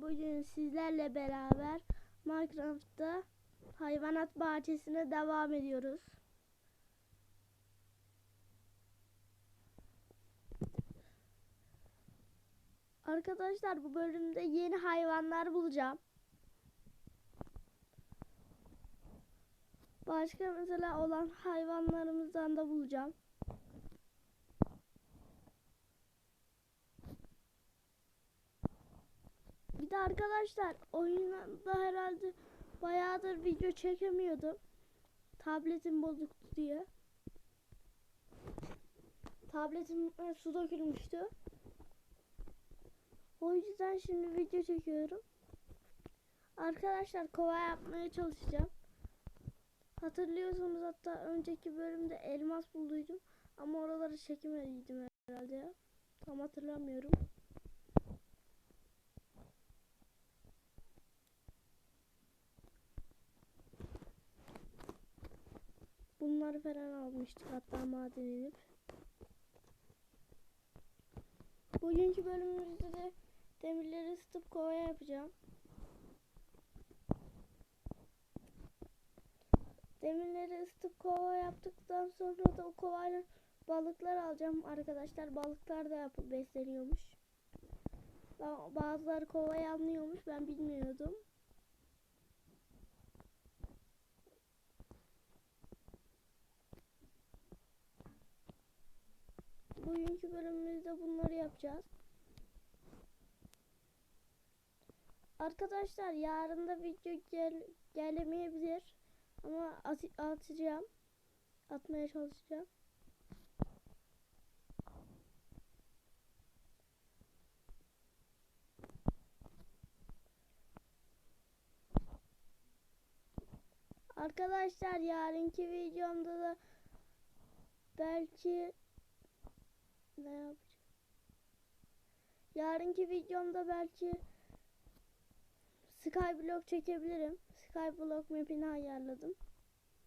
bugün sizlerle beraber Minecraft'ta hayvanat bahçesine devam ediyoruz. Arkadaşlar bu bölümde yeni hayvanlar bulacağım. Başka mesela olan hayvanlarımızdan da bulacağım. Bir de arkadaşlar oyunda herhalde bayağıdır video çekemiyordum. Tabletim bozuktu diye. Tabletim e, su dökülmüştü. O yüzden şimdi video çekiyorum. Arkadaşlar kova yapmaya çalışacağım. Hatırlıyorsunuz hatta önceki bölümde elmas bulduydum. Ama oraları çekemediydim herhalde. Tam hatırlamıyorum. Bunları falan almıştık hatta maden inip. Bugünkü bölümümüzde de demirleri ısıtıp kovaya yapacağım. Demirleri ısıtıp kova yaptıktan sonra da o kovayla balıklar alacağım arkadaşlar. Balıklar da yapıp besleniyormuş. Ba- Bazıları kovaya almıyormuş ben bilmiyordum. Bugünkü bölümümüzde bunları yapacağız. Arkadaşlar yarın da video gel gelemeyebilir. Ama at atacağım. Atmaya çalışacağım. Arkadaşlar yarınki videomda da belki ne yapacağım? Yarınki videomda belki Skyblock çekebilirim. Skyblock map'ini ayarladım.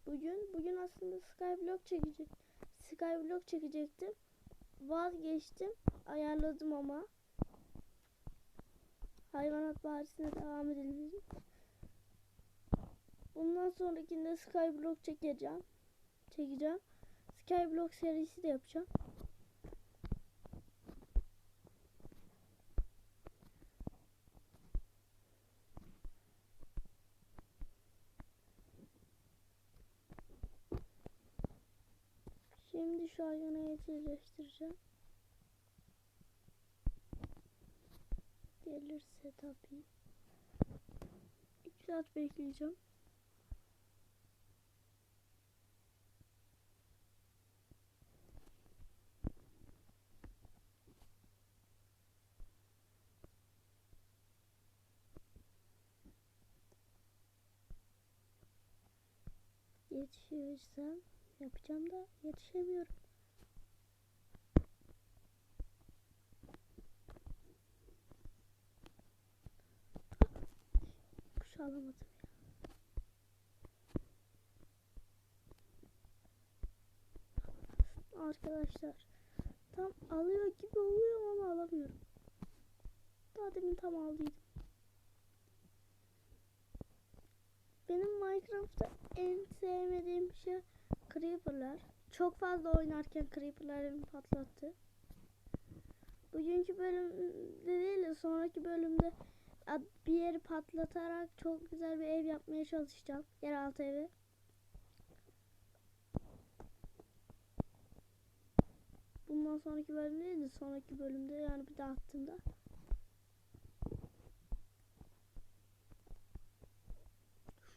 Bugün bugün aslında Skyblock çekecek. Skyblock çekecektim. Vazgeçtim. Ayarladım ama. Hayvanat bahçesine devam edelim. Bundan sonrakinde Skyblock çekeceğim. Çekeceğim. Skyblock serisi de yapacağım. Şimdi şu hayvanı evcilleştireceğim. Gelirse tabii. 2 saat bekleyeceğim. Yetişirsem yapacağım da yetişemiyorum. Alamadım ya. Arkadaşlar tam alıyor gibi oluyor ama alamıyorum. Daha demin tam aldıydım. Benim Minecraft'ta en sevmediğim şey Creeper'lar. Çok fazla oynarken Creeper'lar beni patlattı. Bugünkü bölümde değil de sonraki bölümde bir yeri patlatarak çok güzel bir ev yapmaya çalışacağım. Yeraltı evi. Bundan sonraki bölüm değil de sonraki bölümde yani bir daha attığımda.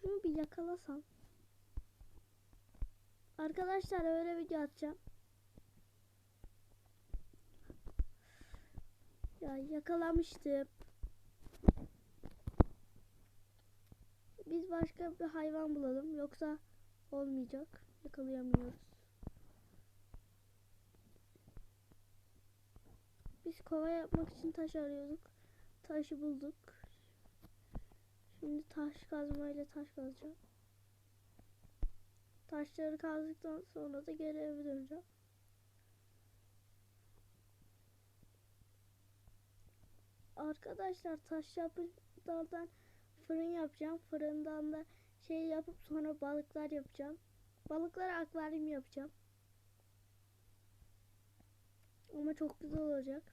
Şunu bir yakalasam. Arkadaşlar öyle video atacağım. Ya yakalamıştım. Biz başka bir hayvan bulalım yoksa olmayacak. Yakalayamıyoruz. Biz kova yapmak için taş arıyorduk. Taşı bulduk. Şimdi taş kazmayla taş kazacağım. Taşları kazdıktan sonra da geri eve döneceğim. arkadaşlar taş yapılardan fırın yapacağım. Fırından da şey yapıp sonra balıklar yapacağım. Balıklara akvaryum yapacağım. Ama çok güzel olacak.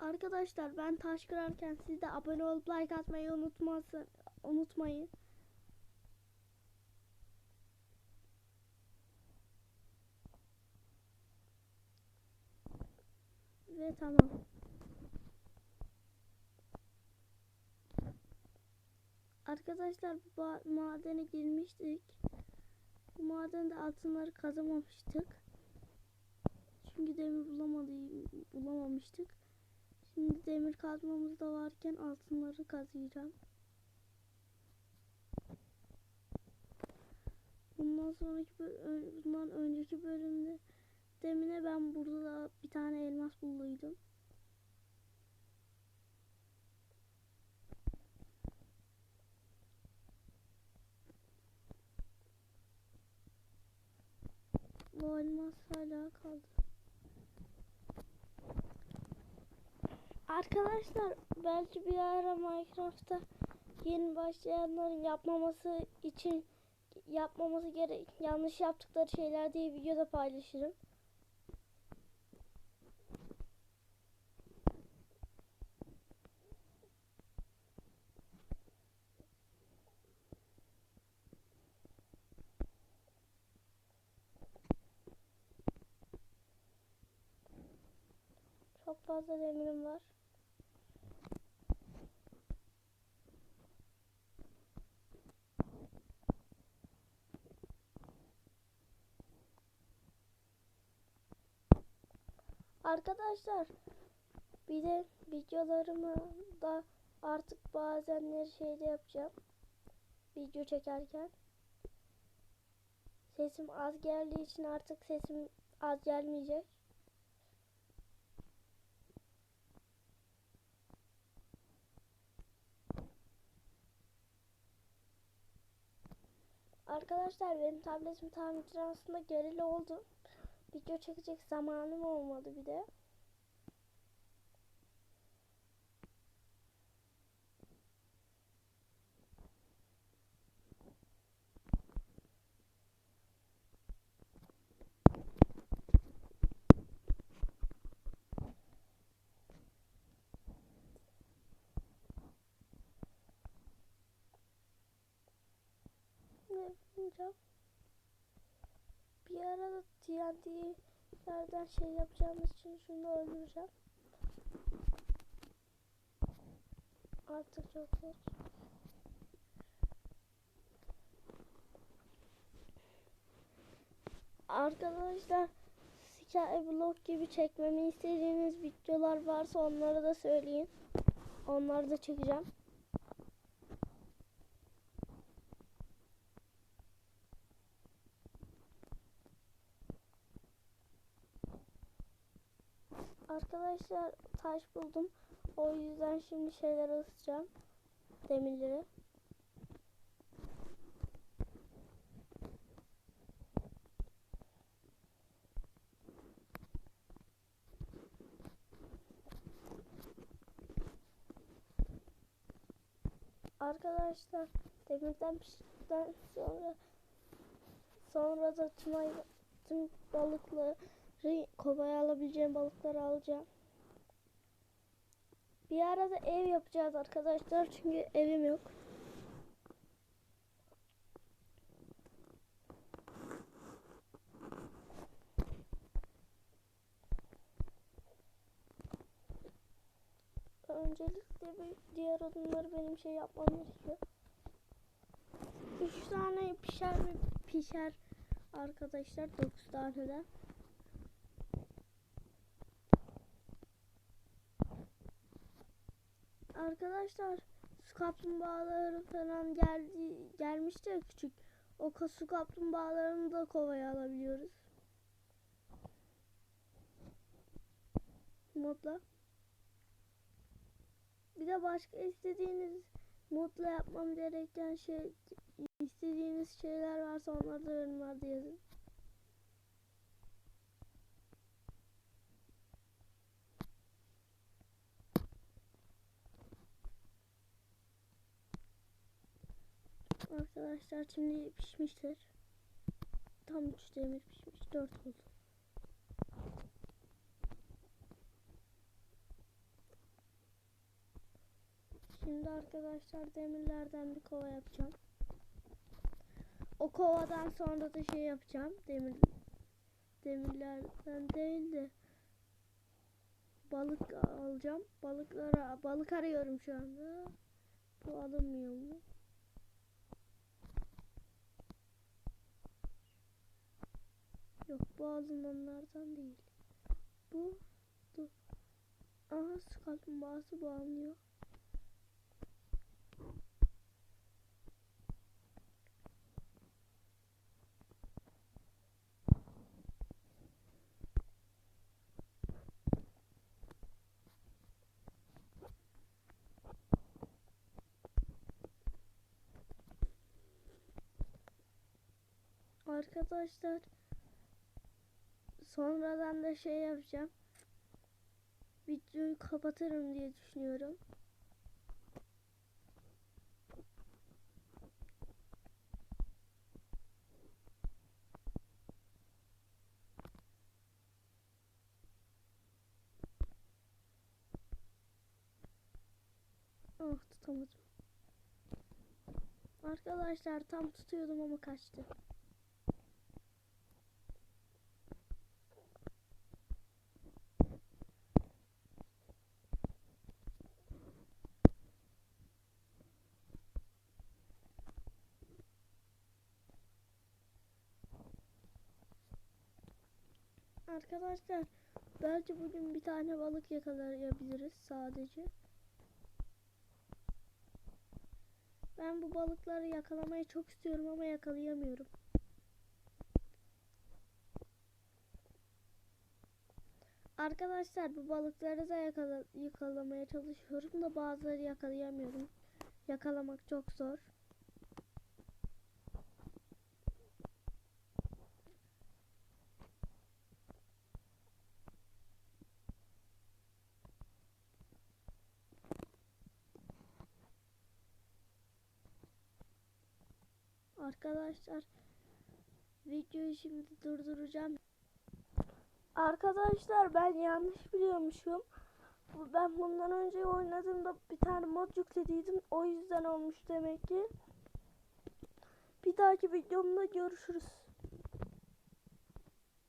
Arkadaşlar ben taş kırarken siz de abone olup like atmayı unutmazsın, unutmayın. Ve tamam. Arkadaşlar bu madene girmiştik. Bu madende altınları kazamamıştık. Çünkü demir bulamamıştık. Şimdi demir kazmamız da varken altınları kazıyacağım. Bundan sonraki bundan önceki bölümde demine ben burada da bir tane elmas bulduydum. Bu elmas hala kaldı. Arkadaşlar belki bir ara Minecraft'ta yeni başlayanların yapmaması için yapmaması gerek yanlış yaptıkları şeyler diye videoda paylaşırım. Çok fazla demirim var. Arkadaşlar bir de videolarımı da artık bazenleri şeyde yapacağım. Video çekerken. Sesim az geldiği için artık sesim az gelmeyecek. Arkadaşlar benim tabletim tamirci aslında gerili oldu. Video çekecek zamanım olmadı bir de. Ne yapacağım? Bir arada TNT'lerden şey yapacağımız için şunu öldüreceğim. Artık çok geç. Arkadaşlar Skyblock gibi çekmemi istediğiniz videolar varsa onları da söyleyin. Onları da çekeceğim. Arkadaşlar taş buldum. O yüzden şimdi şeyler ısıtacağım. Demirleri. Arkadaşlar demirden piştikten sonra sonra da tüm, tüm balıkları kovaya alabileceğim balıkları alacağım. Bir arada ev yapacağız arkadaşlar çünkü evim yok. Öncelikle bir diğer adımları benim şey yapmam gerekiyor. Üç tane pişer mi pişer arkadaşlar dokuz taneden. Arkadaşlar su kaplumbağaları falan geldi gelmişti ya küçük. O su kaplumbağalarını da kovaya alabiliyoruz. Modla. Bir de başka istediğiniz modla yapmam gereken şey istediğiniz şeyler varsa onları da yorumlarda yazın. Arkadaşlar şimdi pişmiştir. Tam 3 demir pişmiş. 4 oldu. Şimdi arkadaşlar demirlerden bir kova yapacağım. O kovadan sonra da şey yapacağım. Demir demirlerden değil de balık alacağım. Balıklara balık arıyorum şu anda. Bu alınmıyor mu? Yok bu alınanlardan değil. Bu dur. Aha su kaplumbağası bu alınıyor. Arkadaşlar sonradan da şey yapacağım. Videoyu kapatırım diye düşünüyorum. Ah tutamadım. Arkadaşlar tam tutuyordum ama kaçtı. Arkadaşlar belki bugün bir tane balık yakalayabiliriz sadece. Ben bu balıkları yakalamayı çok istiyorum ama yakalayamıyorum. Arkadaşlar bu balıkları da yakala yakalamaya çalışıyorum da bazıları yakalayamıyorum. Yakalamak çok zor. Arkadaşlar videoyu şimdi durduracağım. Arkadaşlar ben yanlış biliyormuşum. Ben bundan önce oynadığımda bir tane mod yüklediydim. O yüzden olmuş demek ki. Bir dahaki videomda görüşürüz.